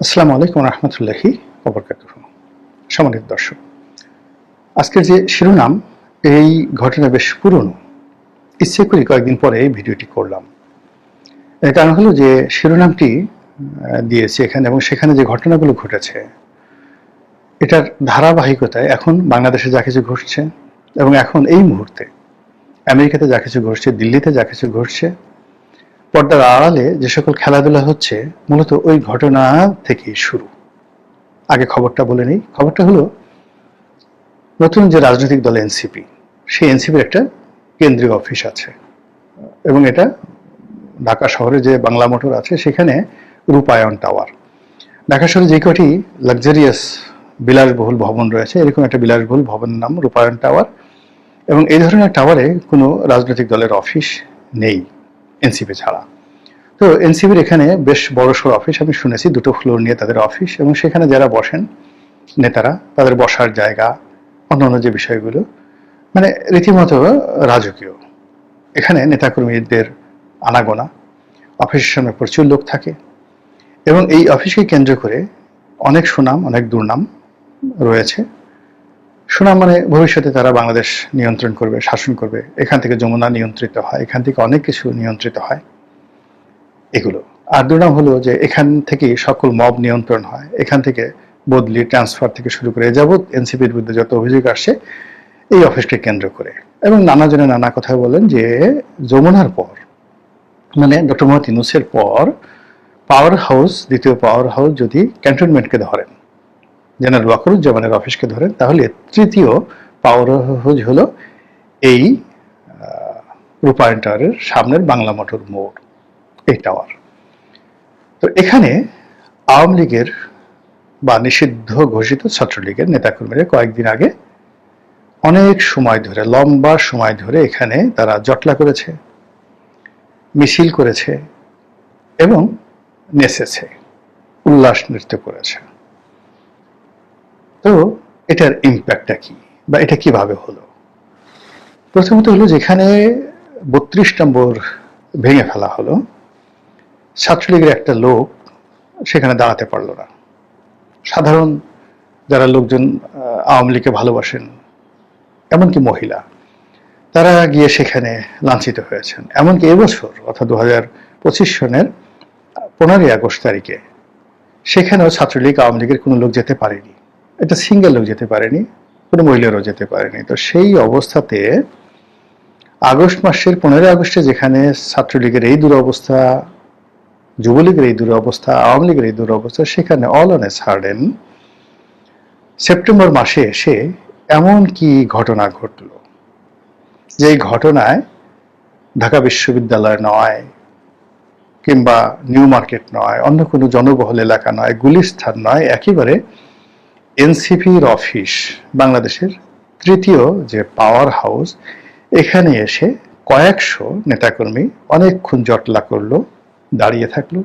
আসসালামু আলাইকুম রহমতুল্লাহি সম্মানিত দর্শক, আজকের যে শিরোনাম, এই ঘটনা বেশ পুরনো। ইচ্ছে করি কয়েকদিন পরে এই ভিডিওটি করলাম। এর কারণ হলো যে শিরোনামটি দিয়েছি এখানে এবং সেখানে যে ঘটনাগুলো ঘটেছে, এটার ধারাবাহিকতায় এখন বাংলাদেশে যা কিছু ঘটছে এবং এখন এই মুহূর্তে, আমেরিকাতে যা কিছু ঘটছে, দিল্লিতে যা কিছু ঘটছে পর্দার আড়ালে যে সকল খেলাধুলা হচ্ছে, মূলত ওই ঘটনা থেকেই শুরু। আগে খবরটা বলে নেই। খবরটা হলো, নতুন যে রাজনৈতিক দল এনসিপি, সেই এনসিপির একটা কেন্দ্রীয় অফিস আছে। এবং এটা ঢাকা শহরে যে বাংলা মোটর আছে, সেখানে রূপায়ণ টাওয়ার। ঢাকা শহরে যে কটি লাক্সারিয়াস বিলাসবহুল ভবন রয়েছে, এরকম একটা বিলাসবহুল ভবনের নাম রূপায়ণ টাওয়ার। এবং এই ধরনের টাওয়ারে কোনো রাজনৈতিক দলের অফিস নেই। এনসিপি ছাড়া। তো এনসিপির এখানে বেশ বড় সড় অফিস আমি শুনেছি, দুটো ফ্লোর নিয়ে তাদের অফিস এবং সেখানে যারা বসেন নেতারা, তাদের বসার জায়গা, অন্যান্য যে বিষয়গুলো মানে রীতিমতো রাজকীয়। এখানে নেতাকর্মীদের আনাগোনা অফিসের সামনে প্রচুর লোক থাকে এবং এই অফিসকে কেন্দ্র করে অনেক সুনাম, অনেক দুর্নাম রয়েছে। সুনাম মানে ভবিষ্যতে তারা বাংলাদেশ নিয়ন্ত্রণ করবে, শাসন করবে, এখান থেকে যমুনা নিয়ন্ত্রিত হয়, এখান থেকে অনেক কিছু নিয়ন্ত্রিত হয়, এগুলো। আর দুর্নাম হলো যে এখান থেকে সকল মব নিয়ন্ত্রণ হয়, এখান থেকে বদলি, ট্রান্সফার থেকে শুরু করে, যাবৎ এনসিপির বিরুদ্ধে যত অভিযোগ আসছে এই অফিসকে কেন্দ্র করে। এবং নানা জনে নানা কথা বলেন যে যমুনার পর মানে ডক্টর মোহাম্মদ ইউনুসের পর পাওয়ার হাউস দ্বিতীয় পাওয়ার হাউস যদি ক্যান্টনমেন্টকে ধরেন জেনারেল ওয়াকরুজ্জামানের অফিসকে ধরেন, তাহলে তৃতীয় পাওয়ার হাউস হলো এই রূপায়ণ টাওয়ারের সামনের বাংলা মোটর মোড়, এই টাওয়ার। তো এখানে আওয়ামী লীগের বা নিষিদ্ধ ঘোষিত ছাত্রলীগের নেতাকর্মীরা কয়েকদিন আগে অনেক সময় ধরে, লম্বা সময় ধরে এখানে তারা জটলা করেছে, মিছিল করেছে এবং নেচেছে, উল্লাস নৃত্য করেছে। তো এটার ইম্প্যাক্টটা কি? বা এটা কীভাবে হলো? প্রথমত হলো যেখানে বত্রিশ নম্বর ভেঙে ফেলা হলো, ছাত্রলীগের একটা লোক সেখানে দাঁড়াতে পারল না। সাধারণ যারা লোকজন আওয়ামী লীগকে ভালোবাসেন, এমনকি মহিলা, তারা গিয়ে সেখানে লাঞ্ছিত হয়েছেন। এমনকি এবছর, অর্থাৎ দু হাজার পঁচিশ সনের পনেরোই আগস্ট তারিখে, সেখানেও ছাত্রলীগ, আওয়ামী লীগের কোনো লোক যেতে পারেনি। এটা সিঙ্গেলও যেতে পারেনি, কোনো মহিলারও যেতে পারেনি। তো সেই অবস্থাতে আগস্ট মাসের পনেরোই আগস্টে যেখানে ছাত্রলীগের এই দুরবস্থা, যুবলীগের এই দুরবস্থা আওয়ামী লীগের এই দুরবস্থা, সেখানে all on a sudden September মাসে এসে এমন কি ঘটনা ঘটল? যে এই ঘটনায় ঢাকা বিশ্ববিদ্যালয় নয় কিংবা নিউ মার্কেট নয়, অন্য কোনো জনবহুল এলাকা নয়, গুলিস্থান নয়, একেবারে এনসিপির অফিস বাংলাদেশের তৃতীয় যে পাওয়ার হাউস, এখানে এসে কয়েকশো নেতাকর্মী অনেকক্ষণ জটলা করল, দাঁড়িয়ে থাকল।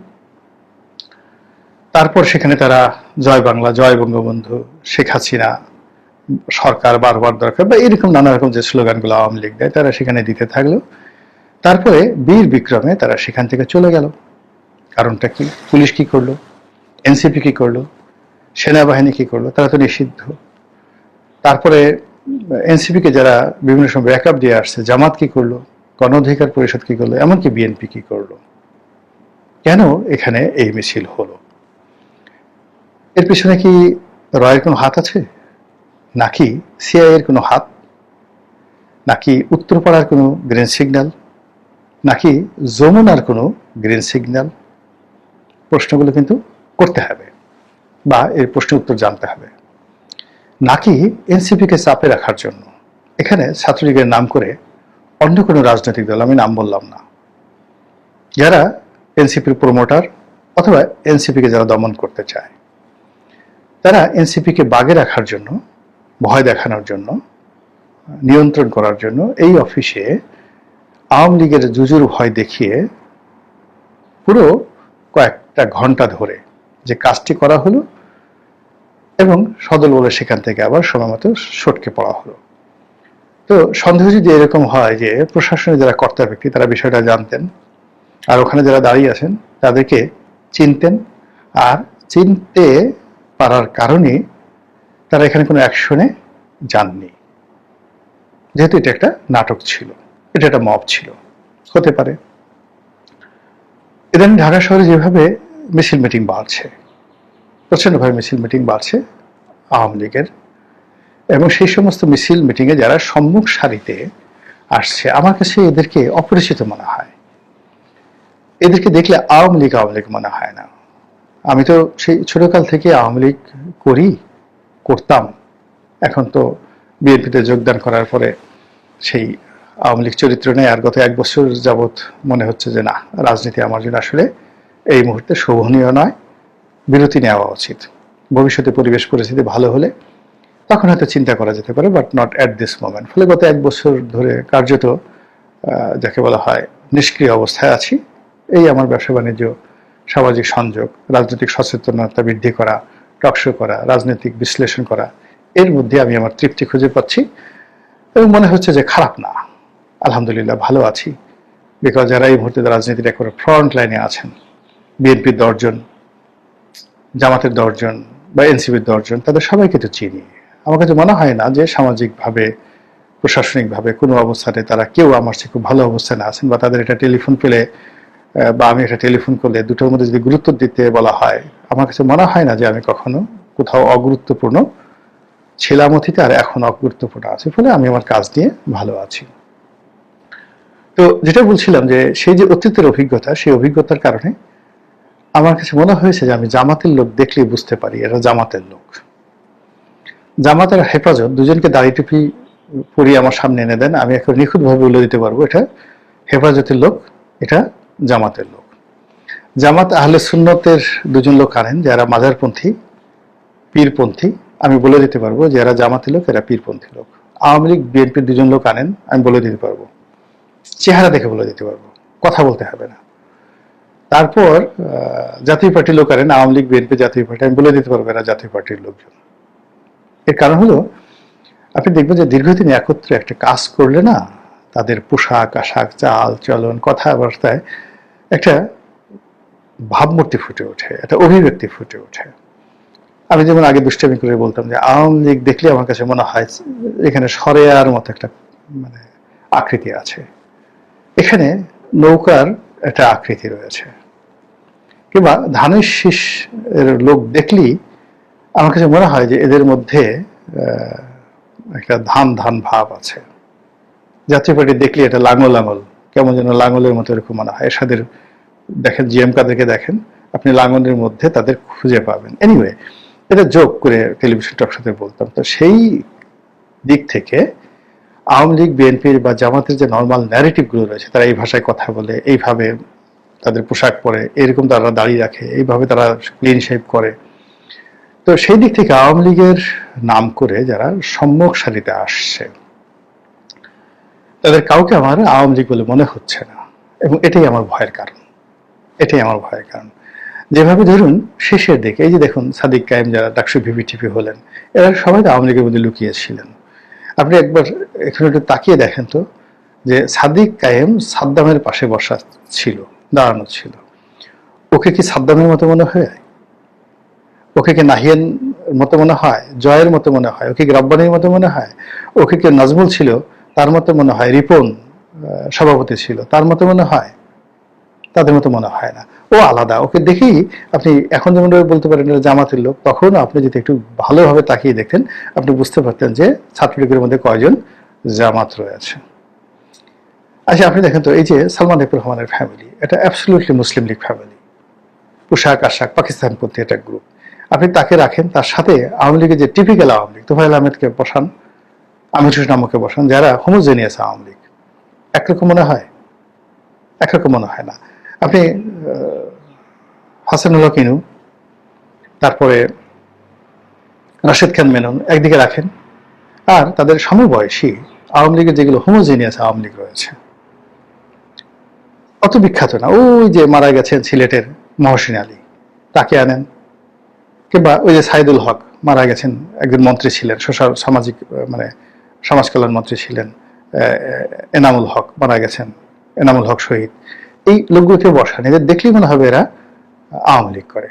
তারপর সেখানে তারা জয় বাংলা, জয় বঙ্গবন্ধু, শেখ হাসিনা, সরকার বারবার দরকার বা এরকম নানা রকম যে স্লোগানগুলো আওয়ামী লীগ দেয়, তারা সেখানে দিতে থাকল। তারপরে বীর বিক্রমে তারা সেখান থেকে চলে গেল। কারণটা কি? পুলিশ কি করল? এনসিপি কি করল? সেনাবাহিনী কি করল? তারা তো নিষিদ্ধ। তারপরে এনসিপি কে যারা বিভিন্ন সময় ব্যাকআপ দিয়ে আসছে, জামাত কি করল? গণ অধিকার পরিষদ কি করল? এমনকি বিএনপি কি করল? কেন এখানে এই মিছিল হলো? এর পিছনে কি রয়ের কোনো হাত আছে? নাকি সিআই এর কোনো হাত? নাকি উত্তরপাড়ার কোনো গ্রিন সিগন্যাল? নাকি যমুনার কোনো গ্রিন সিগন্যাল? প্রশ্নগুলো কিন্তু করতে হবে। বা এর প্রশ্নের উত্তর জানতে হবে। নাকি এনসিপিকে চাপে রাখার জন্য? এখানে ছাত্রলীগের নাম করে অন্য কোনো রাজনৈতিক দল আমি নাম বললাম না। যারা এনসিপির প্রমোটার অথবা এনসিপিকে যারা দমন করতে চায়। তারা এনসিপিকে বাগে রাখার জন্য, ভয় দেখানোর জন্য, নিয়ন্ত্রণ করার জন্য এই অফিসে আওয়ামী লীগের জুজুর ভয় দেখিয়ে পুরো কয়েকটা ঘণ্টা ধরে যে কাজটি করা হলো এবং সদল বলে সেখান থেকে আবার সময় মতো সটকে পড়া হলো। তো সন্দেহ যদি এরকম হয় যে প্রশাসনের যারা কর্তা ব্যক্তি, তারা বিষয়টা জানতেন আর ওখানে যারা দাঁড়িয়ে আছেন, তাদেরকে চিনতেন আর চিনতে পারার কারণে তারা এখানে কোনো অ্যাকশনে যাননি। যেহেতু এটা একটা নাটক ছিল, এটা একটা মব ছিল, হতে পারে। ইদানিং ঢাকা শহরে যেভাবে মিছিল মিটিং বাড়ছে প্রচণ্ডভাবে মিছিল মিটিং বাড়ছে আওয়ামী লীগের। এবং সেই সমস্ত মিছিল মিটিংয়ে যারা সম্মুখ সারিতে আসছে, আমার কাছে এদেরকে অপরিচিত মনে হয়। এদেরকে দেখলে আওয়ামী লীগ আওয়ামী লীগ মনে হয় না। আমি তো সেই ছোটকাল থেকে আওয়ামী লীগ করি, করতাম। এখন তো বিএনপিতে যোগদান করার পরে সেই আওয়ামী লীগ চরিত্র নেই, আর গত এক বছর যাবৎ মনে হচ্ছে যে না, রাজনীতি আমার জন্য আসলে এই মুহূর্তে শোভনীয় নয়। বিরতি নেওয়া উচিত। ভবিষ্যতে পরিবেশ পরিস্থিতি ভালো হলে তখন হয়তো চিন্তা করা যেতে পারে but not at this moment ফলে গত এক বছর ধরে কার্যত যাকে বলা হয় নিষ্ক্রিয় অবস্থায় আছি। এই আমার ব্যবসা বাণিজ্য, সামাজিক সংযোগ, রাজনৈতিক সচেতনতা বৃদ্ধি করা টকশো করা, রাজনৈতিক বিশ্লেষণ করা, এর মধ্যে আমি আমার তৃপ্তি খুঁজে পাচ্ছি। এবং মনে হচ্ছে যে খারাপ না। আলহামদুলিল্লাহ ভালো আছি। বিকজ যারা এই মুহূর্তে রাজনীতির একেবারে ফ্রন্ট লাইনে আছেন, বিএনপির দর্জন জামাতের দর্জন বা এনসিপির দর্জন তাদের সবাইকে তো চিনি। আমার কাছে মনে হয় না যে সামাজিকভাবে, প্রশাসনিকভাবে কোনো অবস্থানে তারা কেউ আমার চেয়ে খুব ভালো অবস্থানে আছেন বা তাদের একটা টেলিফোন পেলে বা আমি একটা টেলিফোন করলে দুটোর মধ্যে যদি গুরুত্ব দিতে বলা হয়, আমার কাছে মনে হয় না যে আমি কখনো কোথাও অগুরুত্বপূর্ণ ছিলাম অতীতে আর এখন অগুরুত্বপূর্ণ আছে ফলে আমি আমার কাজ নিয়ে ভালো আছি। তো যেটা বলছিলাম যে সেই যে অতীতের অভিজ্ঞতা, সেই অভিজ্ঞতার কারণে আমার কাছে মনে হয়েছে যে আমি জামাতের লোক দেখলেই বুঝতে পারি, এরা জামাতের লোক। জামাতের হেফাজত, দুজনকে দাড়ি টুপি পরিয়ে আমার সামনে এনে দেন, আমি এখন নিখুঁতভাবে বলে দিতে পারব, এটা হেফাজতের লোক, এটা জামাতের লোক। জামাত আহলে সুন্নতের দুজন লোক আনেন যারা মাজারপন্থী, পীরপন্থী, আমি বলে দিতে পারব যে এরা জামাতের লোক, এরা পীরপন্থী লোক। আওয়ামী লীগ, বিএনপির দুজন লোক আনেন, আমি বলে দিতে পারব। চেহারা দেখে বলে দিতে পারব। কথা বলতে হবে না। তারপর জাতীয় পার্টির লোক আনেন আওয়ামী লীগ, বিএনপি জাতীয় পার্টি, আমি বলে দিতে পারব এরা জাতীয় পার্টির লোকজন। এর কারণ হলো, আপনি দেখবেন যে দীর্ঘদিন একত্রে একটা কাজ করলে না, তাদের পোশাক, আশাক, চাল, চলন, কথাবার্তায় একটা ভাবমূর্তি ফুটে ওঠে, একটা অভিব্যক্তি ফুটে ওঠে। আমি যেমন আগে দুষ্টামি করে বলতাম যে আওয়ামী লীগ দেখলে আমার কাছে মনে হয় এখানে সরেয়ার মতো একটা মানে আকৃতি আছে। এখানে নৌকার একটা আকৃতি রয়েছে। কিংবা ধানের শীষ লোক দেখলেই আমার কাছে মনে হয় যে এদের মধ্যে একটা ধান ধান ভাব আছে। জাতীয় পার্টি দেখলে এটা লাঙল লাঙল, কেমন যেন লাঙলের মতো এরকম মনে হয়। এসাদের দেখেন জিএম কাদেরকে দেখেন, আপনি লাঙলের মধ্যে তাদের খুঁজে পাবেন। এনিওয়ে এটা যোগ করে টেলিভিশন টক সাথে বলতাম। তো সেই দিক থেকে আওয়ামী লীগ বিএনপির বা জামাতের যে নর্মাল ন্যারেটিভগুলো রয়েছে, তারা এই ভাষায় কথা বলে, এইভাবে তাদের পোশাক পরে, এরকম তারা দাঁড়িয়ে রাখে, এইভাবে তারা ক্লিন শেপ করে। তো সেই দিক থেকে আওয়ামী লীগের নাম করে যারা সম্মুখ সারিতে আসছে, তাদের কাউকে আমার আওয়ামী লীগ বলে মনে হচ্ছে না। এবং এটাই আমার ভয়ের কারণ। এটাই আমার ভয়ের কারণ। যেভাবে ধরুন, শেষের দিকে, এই যে দেখুন, সাদিক কায়েম যারা, ডাকসু ভিভিটিপি হলেন, এরা সবাই আওয়ামী লীগের মধ্যে লুকিয়েছিলেন। আপনি একবার এখানে একটু তাকিয়ে দেখেন তো, যে সাদিক কায়েম সাদ্দামের পাশে বসা ছিল। দাঁড়ানো ছিল। ওকে কি সাদ্দামের মতো মনে হয়? ওকে কি নাহিয়ান মতো মনে হয়? জয়ের মতো মনে হয়? ওকে কি রব্বানির মতো মনে হয়? ওকে কি নাজমুল ছিল? তার মতো মনে হয়। রিপন সভাপতি ছিল। তার মতো মনে হয়? তাদের মতো মনে হয় না। ও আলাদা। ওকে দেখেই আপনি এখন যেমন বলতে পারেন জামাতের লোক, তখন আপনি যদি একটু ভালোভাবে তাকিয়ে দেখতেন, আপনি বুঝতে পারতেন যে ছাত্রলীগের মধ্যে কয়জন জামাত রয়েছে। আচ্ছা আপনি দেখেন তো এই যে সালমান এফ রহমানের ফ্যামিলি এটা অ্যাবসলিউটলি মুসলিম লীগ ফ্যামিলি পোশাক আশাক পাকিস্তানপন্থী একটা গ্রুপ আপনি তাকে রাখেন তার সাথে আওয়ামী লীগের যে টিপিক্যাল আওয়ামী লীগ তোফাইল আহমেদকে বসান আমির হোসেন আমাকে বসান যারা হোমোজেনিয়াস আওয়ামী লীগ। একরকম মনে হয়? একরকম মনে হয় না। আপনি আহ, হাসানুল হক ইনু তারপরে রাশেদ খান মেনন একদিকে রাখেন। আর তাদের সমবয়সী আওয়ামী লীগের যেগুলো হোমোজেনিয়াস আওয়ামী লীগ রয়েছে অত বিখ্যাত না। ওই যে মারা গেছেন সিলেটের মহসিন আলী, তাকে আনেন। কিংবা ওই যে সাইদুল হক, মারা গেছেন একজন মন্ত্রী ছিলেন সোশ্যাল সামাজিক মানে সমাজ কল্যাণ মন্ত্রী ছিলেন এনামুল হক, মারা গেছেন, এনামুল হক শহীদ। এই লোকগুলোকে বসান, এদের দেখলেই মনে হবে এরা আওয়ামী লীগ করে।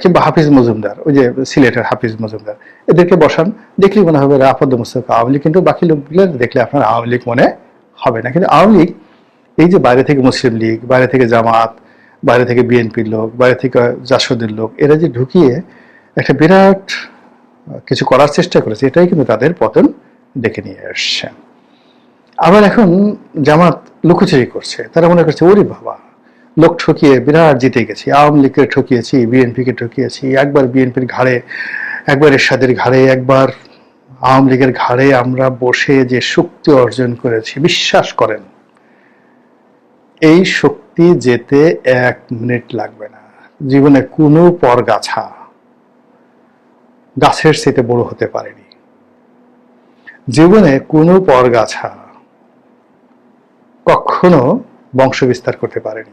কিংবা হাফিজ মজুমদার, ওই যে সিলেটের হাফিজ মজুমদার, এদেরকে বসান, দেখলেই মনে হবে এরা আপাদ মুস্তক আওয়ামী লীগ, কিন্তু বাকি লোকগুলো দেখলে আপনার আওয়ামী লীগ মনে হবে না। কিন্তু আওয়ামী লীগ এই যে বাইরে থেকে মুসলিম লীগ, বাইরে থেকে জামাত, বাইরে থেকে বিএনপির লোক, বাইরে থেকে জাসদের লোক, এরা যে ঢুকিয়ে একটা বিরাট কিছু করার চেষ্টা করেছে, এটাই কিন্তু তাদের পতন ডেকে নিয়ে আসছে আবার এখন জামাত লুকোচুরি করছে, তারা মনে করছে, ওরে বাবা, লোক ঠকিয়ে বিরাট জিতে গেছি, আওয়ামী লীগকে ঠকিয়েছি, বিএনপিকে ঠকিয়েছি, একবার বিএনপির ঘাড়ে, একবার এরশাদের ঘাড়ে, একবার আওয়ামী লীগের ঘাড়ে আমরা বসে যে শক্তি অর্জন করেছি, বিশ্বাস করেন এই শক্তি যেতে এক মিনিট লাগবে না। জীবনে কোনো পরগাছা গাছের চেয়ে বড় হতে পারেনি। জীবনে কোনো পরগাছা কখনো বংশ বিস্তার করতে পারেনি।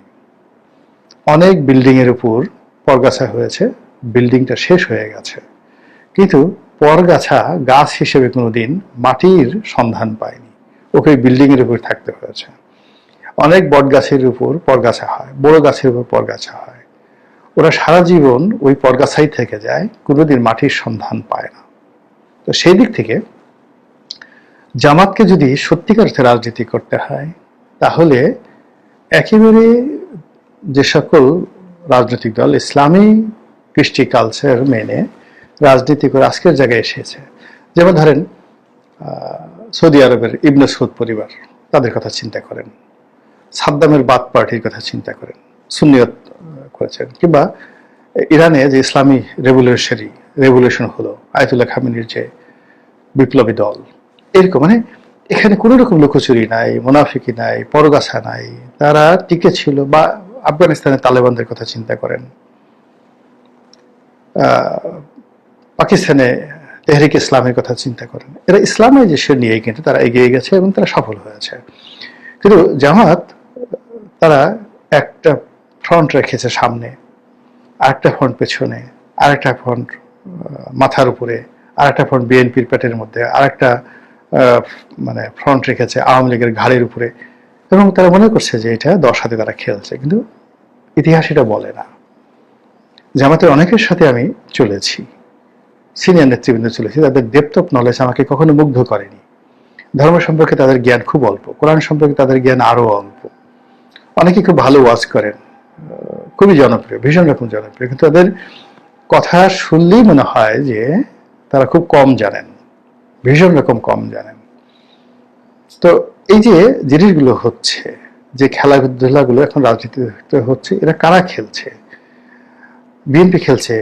অনেক বিল্ডিং এর উপর পরগাছা হয়েছে, বিল্ডিংটা শেষ হয়ে গেছে। কিন্তু পরগাছা গাছ হিসেবে কোনোদিন মাটির সন্ধান পায়নি। ওকে বিল্ডিং এর উপর থাকতে হয়েছে। অনেক বট গাছের উপর পরগাছা হয়, বড় গাছের উপর পরগাছা হয়। ওরা সারা জীবন ওই পরগাছাই থেকে যায়, কোনোদিন মাটির সন্ধান পায় না। তো সেই দিক থেকে জামাতকে যদি সত্যিকার অর্থে রাজনীতি করতে হয়, তাহলে একেবারে যে সকল রাজনৈতিক দল, ইসলামী কৃষ্টি কালচার মেনে রাজনীতি করে আজকের জায়গায় এসেছে। যেমন ধরেন সৌদি আরবের ইবনে সৌদ পরিবার, তাদের কথা চিন্তা করেন। সাদ্দামের বাদ পার্টির কথা চিন্তা করেন সুন্নিয়ত আহ, করেছেন। কিংবা ইরানে যে ইসলামী রেভলিউশনারি রেভলিউশন হলো আয়তুল্লাহ খামিনির যে বিপ্লবী দল এরকম মানে এখানে কোনো রকম লুকোচুরি নাই মুনাফিকি নাই পরগাছা নাই তারা টিকে ছিল বা আফগানিস্তানের তালেবানদের কথা চিন্তা করেন। পাকিস্তানে তেহরিক ইসলামের কথা চিন্তা করেন। এরা ইসলামাইজেশন নিয়ে কিন্তু তারা এগিয়ে গেছে এবং তারা সফল হয়েছে। কিন্তু জামাত তারা একটা ফ্রন্ট রেখেছে সামনে, আরেকটা ফ্রন্ট পেছনে, আরেকটা ফ্রন্ট মাথার উপরে, আরেকটা ফ্রন্ট বিএনপির পেটের মধ্যে, আরেকটা মানে ফ্রন্ট রেখেছে আওয়ামী লীগের ঘাড়ের উপরে। এবং তারা মনে করছে যে এটা দশ হাতে তারা খেলছে, কিন্তু ইতিহাস এটা বলে না। জামাতের অনেকের সাথে আমি চলেছি, সিনিয়র নেতৃবৃন্দ চলেছি, তাদের ডেপথ অফ নলেজ আমাকে কখনো মুগ্ধ করেনি। ধর্ম সম্পর্কে তাদের জ্ঞান খুব অল্প, কোরআন সম্পর্কে তাদের জ্ঞান আরও অল্প। অনেকে খুব ভালো ওয়াজ করেন, খুবই জনপ্রিয়, ভীষণ রকম জনপ্রিয়, কিন্তু তাদের কথা শুনলেই মনে হয় যে তারা খুব কম জানেন, ভীষণ রকম কম জানেন। তো এই যে জিনিসগুলো হচ্ছে, যে খেলাধুলাগুলো এখন রাজনীতিতে হচ্ছে, এরা কারা খেলছে? বিএনপি খেলছে,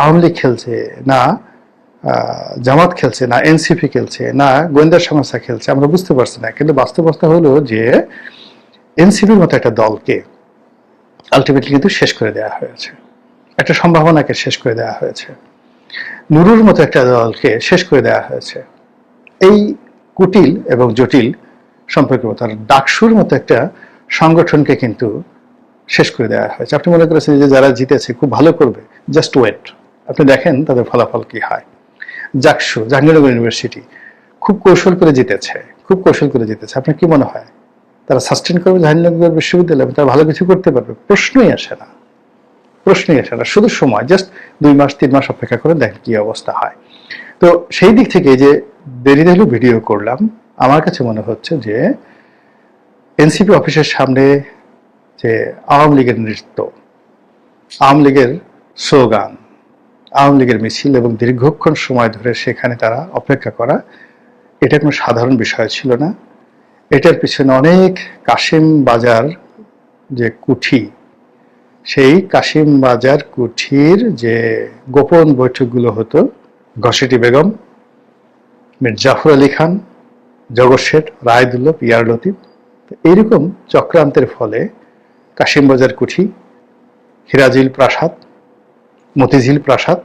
আওয়ামী লীগ খেলছে, না জামাত খেলছে, না, এনসিপি খেলছে, না, গোয়েন্দা সংস্থা খেলছে, আমরা বুঝতে পারছি না, কিন্তু বাস্তবতা হলো যে এনসিপির মতো একটা দলকে আলটিমেটলি কিন্তু শেষ করে দেওয়া হয়েছে। একটা সম্ভাবনাকে শেষ করে দেওয়া হয়েছে। নুরুর মতো একটা দলকে শেষ করে দেওয়া হয়েছে। এই কুটিল এবং জটিল সম্পর্কের মতো ডাকসুর মতো একটা সংগঠনকে কিন্তু শেষ করে দেওয়া হয়েছে। আপনি মনে করেছেন যে যারা জিতেছে, খুব ভালো করবে জাস্ট ওয়েট আপনি দেখেন তাদের ফলাফল কি হয়। জাকসু, জাহাঙ্গীরনগর ইউনিভার্সিটি খুব কৌশল করে জিতেছে, খুব কৌশল করে জিতেছে। আপনার কি মনে হয়? তারা সাস্টেন করবে জাহাঙ্গীরনগর বিশ্ববিদ্যালয়, তারা ভালো কিছু করতে পারবে। প্রশ্নই আসে না। প্রশ্নই আসে না। শুধু সময় জাস্ট দুই মাস, তিন মাস অপেক্ষা করে দেখেন কি অবস্থা হয়। তো সেই দিক থেকে যে দেরিতে হলেও ভিডিও করলাম, আমার কাছে মনে হচ্ছে যে এনসিপি অফিসের সামনে যে আওয়ামী লীগের নৃত্য, আওয়ামী লীগের স্লোগান, আওয়ামী লীগের মিছিল এবং দীর্ঘক্ষণ সময় ধরে সেখানে তারা অপেক্ষা করা, এটা কোনো সাধারণ বিষয় ছিল না। এটার পিছনে অনেক কাশিম বাজার যে কুঠি, সেই কাশিম বাজার কুঠির যে গোপন বৈঠকগুলো হতো ঘসেটি বেগম, মীর জাফর আলী খান, জগৎ শেঠ রায়দুল্লভ ইয়ার লতিফ এইরকম চক্রান্তের ফলে কাশিমবাজার কুঠি, হিরাজিল প্রাসাদ, মতিঝিল প্রাসাদ